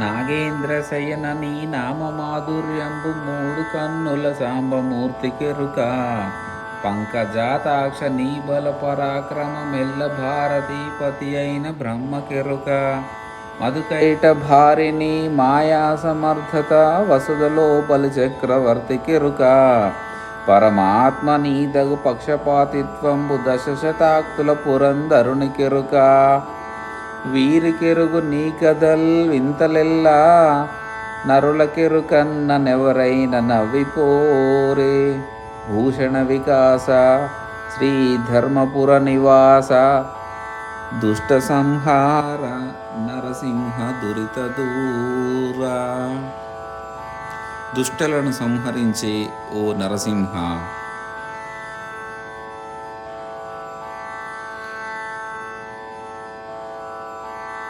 నాగేంద్ర శయన నీ నామ మాధుర్యంబు మూడు కన్నుల సాంబమూర్తి కెరుక పంకజాతాక్ష నీ బల పరాక్రమమెల్ల భారతీపతి అయిన బ్రహ్మ కెరుక మధుకైట భారిని మాయా సమర్థత వసుదలో బలి చక్రవర్తి కెరుక పరమాత్మ నీదగు పక్షపాతిత్వంబు దశ శతాక్తుల పురంధరుని కెరుక వీరికెరుగు నీ కదల్ వింతలెల్లా నరులకెరు నెవరైన నవ్విపోరే. భూషణ వికాస శ్రీ ధర్మపుర నివాస దుష్ట సంహార నరసింహ దురిత దూరా. దుష్టలను సంహరించే ఓ నరసింహ